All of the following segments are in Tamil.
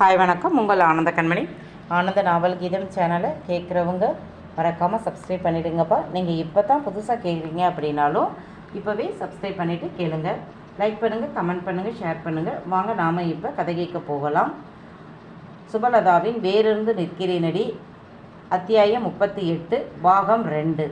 ஹாய் வணக்கம். உங்கள் ஆனந்த கண்மணி. ஆனந்த நாவல் கீதம் சேனலை கேட்குறவங்க மறக்காமல் சப்ஸ்கிரைப் பண்ணிவிடுங்கப்பா நீங்கள் இப்போ தான் புதுசாக கேட்குறீங்க அப்படின்னாலும் இப்போவே சப்ஸ்கிரைப் பண்ணிவிட்டு கேளுங்க. லைக் பண்ணுங்கள் கமெண்ட் பண்ணுங்கள் ஷேர் பண்ணுங்கள் வாங்க நாம் இப்போ கதை கேட்க போகலாம். சுபலதாவின் வேறிருந்து நிற்கிறேனடி அத்தியாயம் முப்பத்தி எட்டு பாகம் ரெண்டு.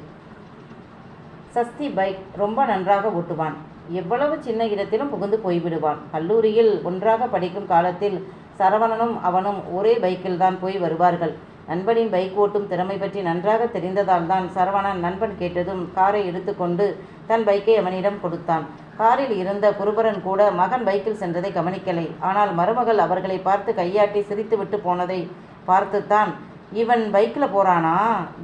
சஸ்தி பைக் ரொம்ப நன்றாக ஓட்டுவான். எவ்வளவு சின்ன இடத்திலும் புகுந்து போய்விடுவான். கல்லூரியில் ஒன்றாக படிக்கும் காலத்தில் சரவணனும் அவனும் ஒரே பைக்கில் தான் போய் வருவார்கள். நண்பனின் பைக் ஓட்டும் திறமை பற்றி நன்றாக தெரிந்ததால் தான் சரவணன் நண்பன் கேட்டதும் காரை எடுத்துக்கொண்டு தன் பைக்கை அவனிடம் கொடுத்தான். காரில் இருந்த குருபரன் கூட மகன் பைக்கில் சென்றதை கவனிக்கலை. ஆனால் மருமகள் அவர்களை பார்த்து கையாட்டி சிரித்துவிட்டு போனதை பார்த்துத்தான் இவன் பைக்கில் போகிறானா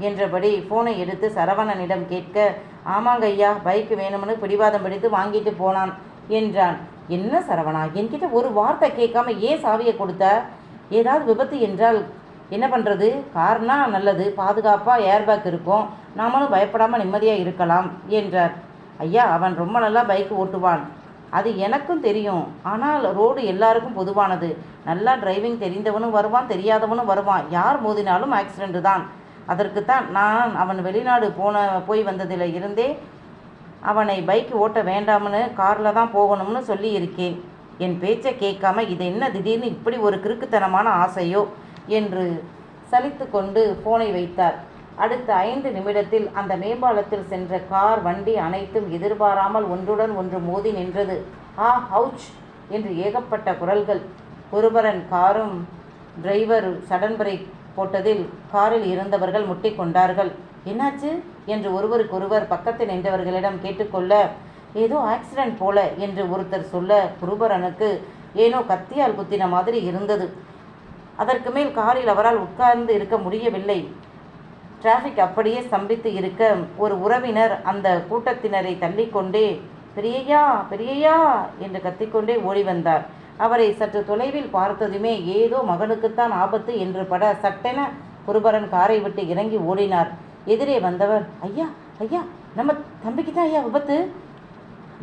என்றபடி ஃபோனை எடுத்து சரவணனிடம் கேட்க ஆமாங்க ஐயா பைக் வேணும்னு பிடிவாதம் பிடித்து வாங்கிட்டு போனான். என்றான். என்ன சரவணா என்கிட்ட ஒரு வார்த்தை கேட்காம ஏன் சாவியை கொடுத்த? ஏதாவது விபத்து என்றால் என்ன பண்ணுறது கார்னா நல்லது பாதுகாப்பாக ஏர்பேக் இருக்கும். நாமளும் பயப்படாமல் நிம்மதியாக இருக்கலாம் என்றார். ஐயா அவன் ரொம்ப நல்லா பைக் ஓட்டுவான். அது எனக்கும் தெரியும். ஆனால் ரோடு எல்லாருக்கும் பொதுவானது. நல்லா டிரைவிங் தெரிந்தவனும் வருவான் தெரியாதவனும் வருவான். யார் மோதினாலும் ஆக்சிடென்ட் தான். அதற்குத்தான் நான் அவன் வெளிநாடு போன போய் வந்ததில் இருந்தே அவனை பைக் ஓட்ட வேண்டாம்னு காரில் தான் போகணும்னு சொல்லி இருக்கேன் என் பேச்சை கேட்காம இது என்ன திடீர்னு இப்படி ஒரு கிறுக்குத்தனமான ஆசையோ? என்று சலித்து கொண்டு ஃபோனை வைத்தார். அடுத்த ஐந்து நிமிடத்தில் அந்த மேம்பாலத்தில் சென்ற கார் வண்டி அனைத்தும் எதிர்பாராமல் ஒன்றுடன் ஒன்று மோதி நின்றது. ஆ ஹவுச் என்று ஏகப்பட்ட குரல்கள். ஒருவரன் காரும் டிரைவர் சடன் பிரேக் போட்டதில் காரில் இருந்தவர்கள் முட்டிக்கொண்டார்கள் என்னாச்சு? என்று ஒருவருக்கொருவர் பக்கத்தில் நின்றவர்களிடம் கேட்டுக்கொள்ள ஏதோ ஆக்சிடென்ட் போல என்று ஒருத்தர் சொல்ல குருபரனுக்கு ஏனோ கத்தியால் குத்தின மாதிரி இருந்தது. அதற்கு மேல் காரில் அவரால் உட்கார்ந்து இருக்க முடியவில்லை. டிராஃபிக் அப்படியே ஸ்தம்பித்து இருக்க ஒரு உறவினர் அந்த கூட்டத்தினரை தள்ளிக்கொண்டே பெரியய்யா பெரியையா என்று கத்திக்கொண்டே ஓடி வந்தார். அவரை சற்று தொலைவில் பார்த்ததுமே ஏதோ மகனுக்குத்தான் ஆபத்து என்று பட சட்டென குருபரன் காரை விட்டு இறங்கி ஓடினார். எதிரே வந்தவர் ஐயா ஐயா நம்ம தம்பிக்கு தான் ஐயா விபத்து?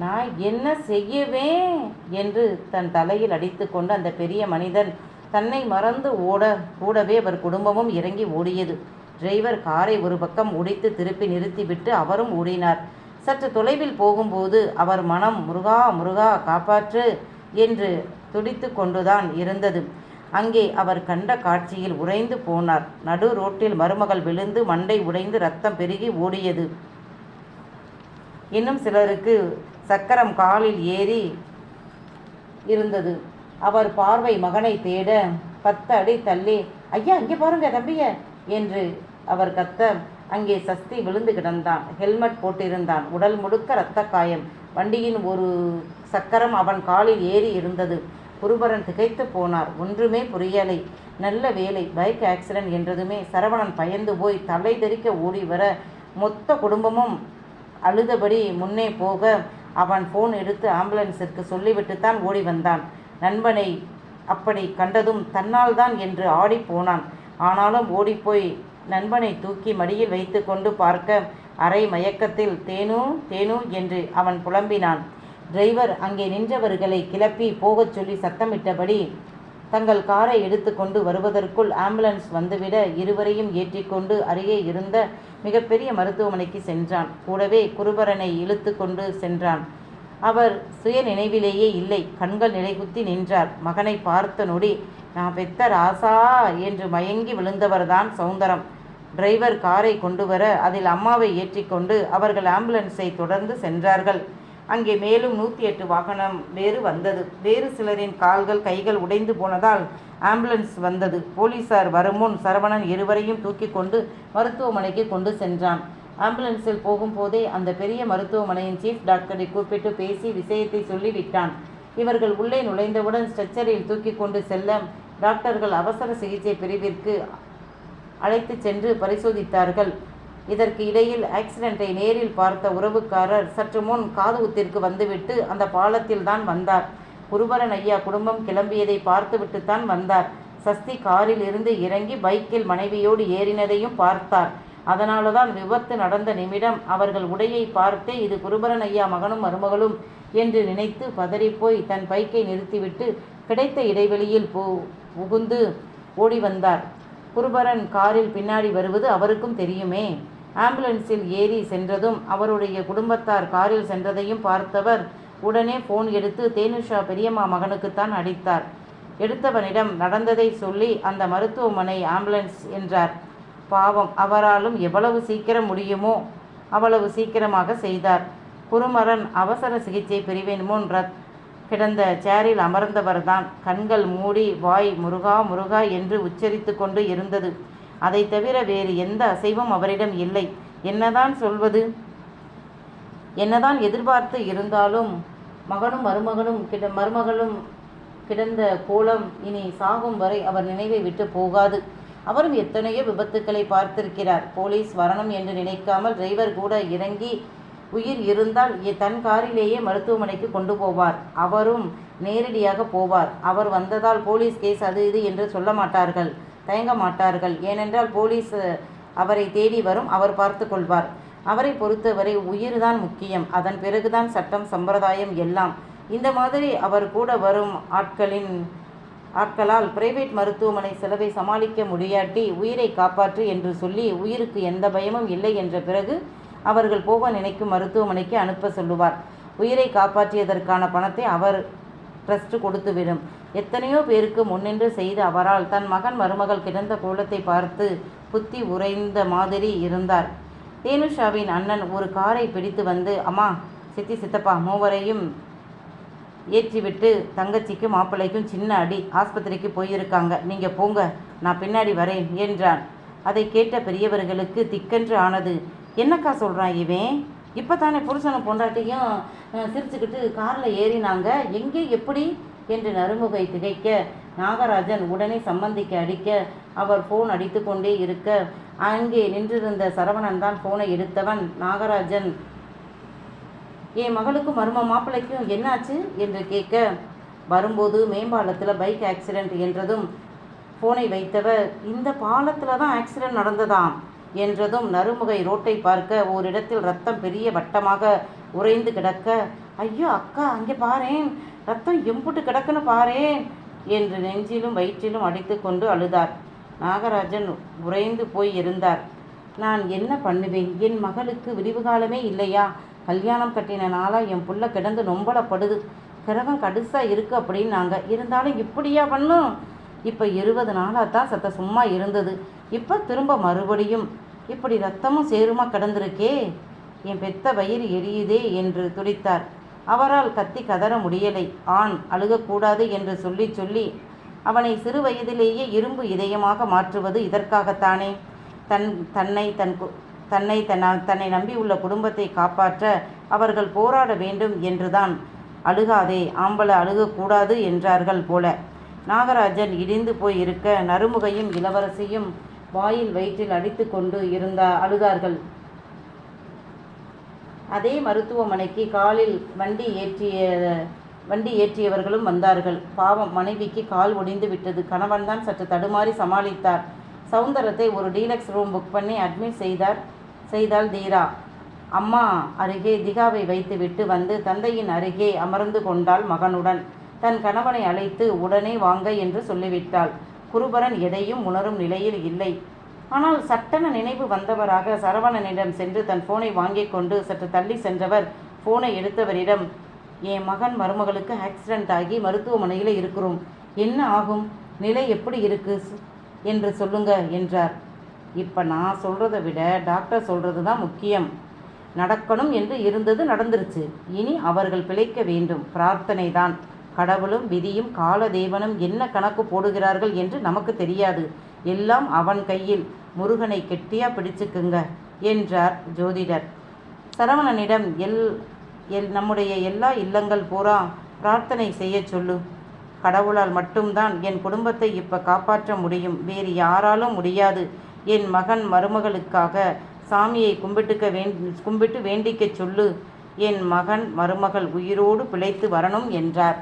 நான் என்ன செய்யவேன் என்று தன் தலையில் அடித்துக்கொண்டு அந்த பெரிய மனிதன் தன்னை மறந்து ஓட கூடவே அவர் குடும்பமும் இறங்கி ஓடியது. டிரைவர் காரை ஒரு பக்கம் உடைத்து திருப்பி நிறுத்திவிட்டு அவரும் ஓடினார். சற்று தொலைவில் போகும்போது அவர் மனம் முருகா முருகா காப்பாற்று என்று துடித்து கொண்டுதான் இருந்தது. அங்கே அவர் கண்ட காட்சியில் உறைந்து போனார். நடு ரோட்டில் மருமகள் விழுந்து மண்டை உடைந்து ரத்தம் பெருகி ஓடியது. இன்னும் சிலருக்கு சக்கரம் காலில் ஏறி இருந்தது. அவர் பார்வை மகனை தேட பத்து அடி தள்ளி ஐயா இங்கே பாருங்க தம்பிய என்று அவர் கத்த அங்கே சஸ்தி விழுந்து கிடந்தான். ஹெல்மெட் போட்டிருந்தான். உடல் முழுக்க இரத்த காயம். வண்டியின் ஒரு சக்கரம் அவன் காலில் ஏறி இருந்தது. குருபரன் திகைத்து போனார். ஒன்றுமே புரியலை. நல்ல வேலை பைக் ஆக்சிடென்ட் என்றதுமே சரவணன் பயந்து போய் தலை தெறிக்க ஓடி வர மொத்த குடும்பமும் அழுதபடி முன்னே போக அவன் ஃபோன் எடுத்து ஆம்புலன்ஸிற்கு சொல்லிவிட்டு தான் ஓடி வந்தான். நண்பனை அப்படி கண்டதும் தன்னால் தான் என்று ஆடி போனான். ஆனாலும் ஓடிப்போய் நண்பனை தூக்கி மடியில் வைத்துக்கொண்டு பார்க்க அரை மயக்கத்தில் தேனு தேனு என்று அவன் புலம்பினான். டிரைவர் அங்கே நின்றவர்களை கிளப்பி போகச் சொல்லி சத்தமிட்டபடி தங்கள் காரை எடுத்துக்கொண்டு வருவதற்குள் ஆம்புலன்ஸ் வந்துவிட இருவரையும் ஏற்றிக்கொண்டு அருகே இருந்த மிகப்பெரிய மருத்துவமனைக்கு சென்றான். கூடவே குருபரனை இழுத்து கொண்டு சென்றான். அவர் சுய நினைவிலேயே இல்லை கண்கள் நிலைகுத்தி நின்றார். மகனை பார்த்த நொடி நான் பெத்த ராசா என்று மயங்கி விழுந்தவர்தான் சௌந்தரம். டிரைவர் காரை கொண்டு வர அதில் அம்மாவை ஏற்றிக்கொண்டு அவர்கள் ஆம்புலன்ஸை தொடர்ந்து சென்றார்கள். அங்கே மேலும் நூற்றி எட்டு வாகனம் வேறு வந்தது. வேறு சிலரின் கால்கள் கைகள் உடைந்து போனதால் ஆம்புலன்ஸ் வந்தது. போலீசார் வருமுன் சரவணன் இருவரையும் தூக்கி கொண்டு மருத்துவமனைக்கு கொண்டு சென்றான். ஆம்புலன்ஸில் போகும்போதே அந்த பெரிய மருத்துவமனையின் சீஃப் டாக்டரை கூப்பிட்டு பேசி விஷயத்தை சொல்லிவிட்டான். இவர்கள் உள்ளே நுழைந்தவுடன் ஸ்ட்ரெச்சரில் தூக்கி கொண்டு செல்ல டாக்டர்கள் அவசர சிகிச்சை பிரிவிற்கு அழைத்து சென்று பரிசோதித்தார்கள். இதற்கு இடையில் ஆக்சிடென்ட்டை நேரில் பார்த்த உறவுக்காரர் சற்று முன் காதுகுத்திற்கு வந்துவிட்டு அந்த பாலத்தில் தான் வந்தார். குருபரன் ஐயா குடும்பம் கிளம்பியதை பார்த்துவிட்டுத்தான் வந்தார். சஸ்தி காரில் இருந்து இறங்கி பைக்கில் மனைவியோடு ஏறினதையும் பார்த்தார். அதனால தான் விபத்து நடந்த நிமிடம் அவர்கள் உடையை பார்த்தே இது குருபரன் ஐயா மகனும் மருமகளும் என்று நினைத்து பதறிப்போய் தன் பைக்கை நிறுத்திவிட்டு கிடைத்த இடைவெளியில் போ புகுந்து ஓடி வந்தார். குருபரன் காரில் பின்னாடி வருவது அவருக்கும் தெரியுமே? ஆம்புலன்ஸில் ஏறி சென்றதும் அவருடைய குடும்பத்தார் காரில் சென்றதையும் பார்த்தவர் உடனே ஃபோன் எடுத்து தேனுஷா பெரியம்மா மகனுக்குத்தான் அடித்தார். எடுத்தவனிடம் நடந்ததை சொல்லி அந்த மருத்துவமனை ஆம்புலன்ஸ் என்றார். பாவம் அவராலும் எவ்வளவு சீக்கிரம் முடியுமோ அவ்வளவு சீக்கிரமாக செய்தார். குருமரன் அவசர சிகிச்சை பிரிவின் முன் ரத் கிடந்த சேரில் அமர்ந்தவர்தான். கண்கள் மூடி வாய் முருகா முருகா என்று உச்சரித்து கொண்டு இருந்தது. அதை தவிர வேறு எந்த அசைவும் அவரிடம் இல்லை. என்னதான் சொல்வது? என்னதான் எதிர்பார்த்து இருந்தாலும் மகனும் மருமகனும் கிட மருமகளும் கிடந்த கோலம் இனி சாகும் வரை அவர் நினைவை விட்டு போகாது. அவரும் எத்தனையோ விபத்துக்களை பார்த்திருக்கிறார். போலீஸ் வரணும் என்று நினைக்காமல் டிரைவர் கூட இறங்கி உயிர் இருந்தால் தன் காரிலேயே மருத்துவமனைக்கு கொண்டு போவார். அவரும் நேரடியாக போவார். அவர் வந்ததால் போலீஸ் கேஸ் அது இது என்று சொல்ல மாட்டார்கள். தயங்க மாட்டார்கள். ஏனென்றால் போலீஸ் அவரை தேடி வரும் அவர் பார்த்து கொள்வார். அவரை பொறுத்தவரை உயிர்தான் முக்கியம். அதன் பிறகுதான் சட்டம் சம்பிரதாயம் எல்லாம். இந்த மாதிரி அவர் கூட வரும் ஆட்களின் ஆட்களால் பிரைவேட் மருத்துவமனை செலவை சமாளிக்க முடியாட்டி உயிரை காப்பாற்று என்று சொல்லி உயிருக்கு எந்த பயமும் இல்லை என்ற பிறகு அவர்கள் போக நினைக்கும் மருத்துவமனைக்கு அனுப்ப சொல்லுவார். உயிரை காப்பாற்றியதற்கான பணத்தை அவர் ட்ரஸ்ட் கொடுத்துவிடும். எத்தனையோ பேருக்கு முன்னின்று செய்த அவரால் தன் மகன் மருமகள் கிடந்த கோலத்தை பார்த்து புத்தி உறைந்த மாதிரி இருந்தார். தேனுஷாவின் அண்ணன் ஒரு காரை பிடித்து வந்து அம்மா சித்தி சித்தப்பா மூவரையும் ஏற்றிவிட்டு தங்கச்சிக்கு மாப்பிள்ளைக்கும் சின்ன அடி ஆஸ்பத்திரிக்கு போயிருக்காங்க. நீங்கள் போங்க நான் பின்னாடி வரேன் என்றான். அதை கேட்ட பெரியவர்களுக்கு திக்கென்று ஆனது என்னக்கா சொல்கிறான் இவன்? இப்போ தானே புருஷனை பொண்டாட்டியும் சிரிச்சுக்கிட்டு காரில் ஏறினாங்க. எங்கே எப்படி? என்று நறுமுகை திகைக்க நாகராஜன் உடனே சம்பந்திக்கு அடிக்க அவர் ஃபோன் அடித்து கொண்டே இருக்க அங்கே நின்றிருந்த சரவணன் தான் ஃபோனை எடுத்தவன். நாகராஜன் என் மகளுக்கும் மரும மாப்பிள்ளைக்கும் என்னாச்சு? என்று கேட்க வரும்போது மேம்பாலத்தில் பைக் ஆக்சிடெண்ட் என்றதும் ஃபோனை வைத்தவர் இந்த பாலத்தில் தான் ஆக்சிடெண்ட் நடந்ததாம் என்றதும் நறுமுகை ரோட்டை பார்க்க ஓரிடத்தில் ரத்தம் பெரிய வட்டமாக உறைந்து கிடக்க ஐயோ அக்கா அங்கே பாரேன். ரத்தம் எம்புட்டு கிடக்குன்னு பாரேன் என்று நெஞ்சிலும் வயிற்றிலும் அடித்து கொண்டு அழுதார். நாகராஜன் உறைந்து போய் இருந்தார். நான் என்ன பண்ணுவேன்? என் மகளுக்கு விரிவு காலமே இல்லையா? கல்யாணம் கட்டின நாளாக என் புள்ள கிடந்து நொம்பலப்படுது. கிரகம் கடுசாக இருக்கு அப்படின்னாங்க. இருந்தாலும் இப்படியா பண்ணும்? இப்போ இருபது நாளாக தான் சத்த சும்மா இருந்தது. இப்போ திரும்ப மறுபடியும் இப்படி ரத்தமும் சேருமா கிடந்திருக்கே? என் பெத்த வயிறு எரியுதே என்று துடித்தார். அவரால் கத்தி கதற முடியலை. ஆண் அழுகக்கூடாது என்று சொல்லி சொல்லி அவனை சிறு வயதிலேயே இரும்பு இதயமாக மாற்றுவது இதற்காகத்தானே? தன் தன்னை தன் தன்னை தன் தன்னை நம்பியுள்ள குடும்பத்தை காப்பாற்ற அவர்கள் போராட வேண்டும் என்றுதான். அழுகாதே ஆம்பளை அழுகக்கூடாது என்றார்கள் போல. நாகராஜன் இடிந்து போய் இருக்க நறுமுகையும் இளவரசியும் வாயில் வயிற்றில் அடித்து கொண்டு இருந்தா அழுதார்கள். அதே மருத்துவமனைக்கு காலில் வண்டி ஏற்றிய வண்டி ஏற்றியவர்களும் வந்தார்கள். பாவம் மனைவிக்கு கால் ஒடிந்து விட்டது. கணவன் தான் சற்று தடுமாறி சமாளித்தார். சவுந்தரத்தை ஒரு டீலக்ஸ் ரூம் புக் பண்ணி அட்மிட் செய்தார் செய்தால் தீரா. அம்மா அருகே திகாவை வைத்துவிட்டு வந்து தந்தையின் அருகே அமர்ந்து கொண்டாள் மகனுடன். தன் கணவனை அழைத்து உடனே வாங்க என்று சொல்லிவிட்டாள். குருபரன் எதையும் உணரும் நிலையில் இல்லை. ஆனால் சட்டென நினைவு வந்தவராக சரவணனிடம் சென்று தன் போனை வாங்கிக் கொண்டு சற்று தள்ளி சென்றவர் போனை எடுத்தவரிடம் என் மகன் மருமகளுக்கு ஆக்சிடென்ட் ஆகி மருத்துவமனையில் இருக்கிறோம். என்ன ஆகும்? நிலை எப்படி இருக்கு? என்று சொல்லுங்க என்றார். இப்போ நான் சொல்கிறத விட டாக்டர் சொல்கிறது தான் முக்கியம். நடக்கணும் என்று இருந்தது நடந்துருச்சு. இனி அவர்கள் பிழைக்க வேண்டும். பிரார்த்தனை தான். கடவுளும் விதியும் காலதேவனும் என்ன கணக்கு போடுகிறார்கள் என்று நமக்கு தெரியாது. எல்லாம் அவன் கையில். முருகனை கெட்டியா பிடிச்சுக்குங்க என்றார் ஜோதிடர். சரவணனிடம் எல் எல் நம்முடைய எல்லா இல்லங்கள் பூரா பிரார்த்தனை செய்யச் சொல்லு. கடவுளால் மட்டும்தான் என் குடும்பத்தை இப்போ காப்பாற்ற முடியும். வேறு யாராலும் முடியாது. என் மகன் மருமகளுக்காக சாமியை கும்பிட்டுக்க வேண்டி கும்பிட்டு வேண்டிக்கச் சொல்லு. என் மகன் மருமகள் உயிரோடு பிழைத்து வரணும் என்றார்.